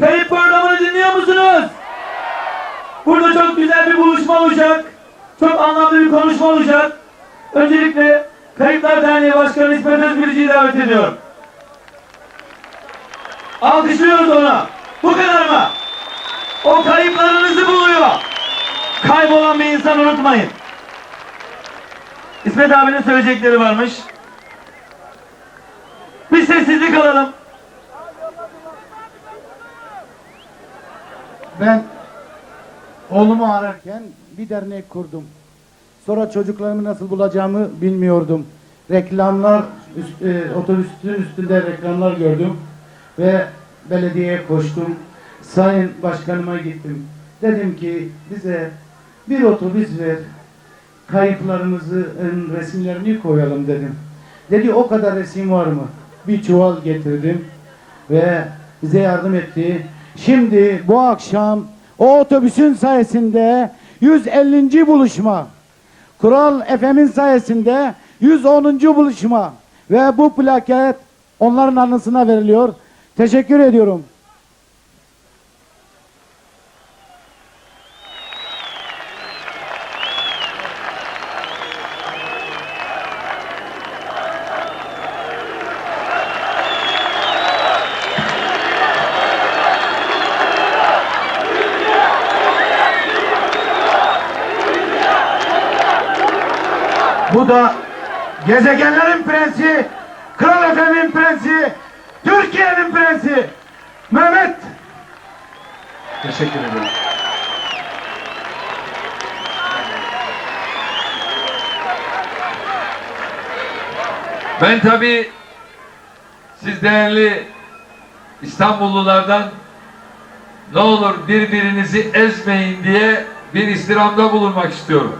Kayıp programını dinliyor musunuz? Burada çok güzel bir buluşma olacak. Çok anlamlı bir konuşma olacak. Öncelikle Kayıplar Derneği Başkanı İsmet Özbirici'yi davet ediyorum. Alkışlıyoruz ona. Bu kadar mı? O kayıplarınızı buluyor. Kaybolan bir insan unutmayın. İsmet abinin söyleyecekleri varmış. Bir sessizlik alalım. Ben oğlumu ararken bir dernek kurdum. Sonra çocuklarımı nasıl bulacağımı bilmiyordum. Reklamlar, üst- e, otobüsün üstünde reklamlar gördüm ve belediyeye koştum. Sayın başkanıma gittim. Dedim ki bize bir otobüs ver, kayıplarımızın resimlerini koyalım dedim. Dedi o kadar resim var mı? Bir çuval getirdim ve bize yardım etti. Şimdi bu akşam o otobüsün sayesinde 150. buluşma. Kural FM'in sayesinde 110. buluşma ve bu plaket onların anısına veriliyor. Teşekkür ediyorum. Bu da gezegenlerin prensi, Kral Efem'in prensi, Türkiye'nin prensi Mehmet. Teşekkür ederim. Ben tabii siz değerli İstanbullulardan ne olur birbirinizi ezmeyin diye bir istirhamda bulunmak istiyorum.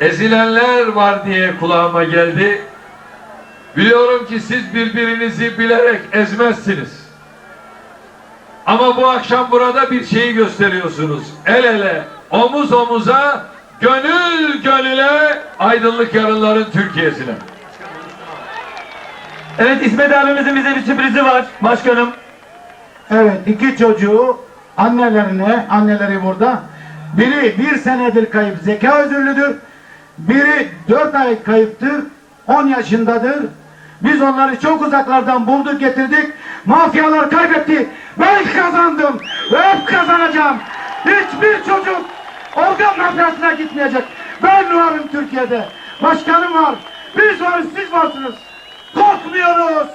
Ezilenler var diye kulağıma geldi. Biliyorum ki siz birbirinizi bilerek ezmezsiniz. Ama bu akşam burada bir şeyi gösteriyorsunuz. El ele, omuz omuza, gönül gönüle aydınlık yarınların Türkiye'sine. Evet İsmet abimizin bize bir sürprizi var başkanım. Evet iki çocuğu annelerine, anneleri burada. Biri bir senedir kayıp zeka özürlüdür. Biri dört ay kayıptır. 10 yaşındadır. Biz onları çok uzaklardan bulduk getirdik. Mafyalar kaybetti. Ben kazandım. Ve hep kazanacağım. Hiçbir çocuk organ mafyasına gitmeyecek. Ben varım Türkiye'de. Başkanım var. Biz varız siz varsınız. Korkmuyoruz.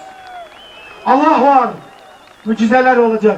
Allah var. Mucizeler olacak.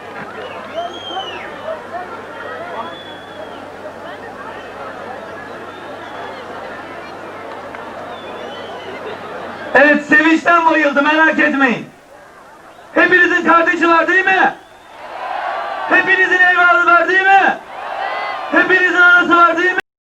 Evet sevinçten bayıldı merak etmeyin. Hepinizin kardeşi var değil mi? Hepinizin evladı var değil mi? Hepinizin anası var değil mi?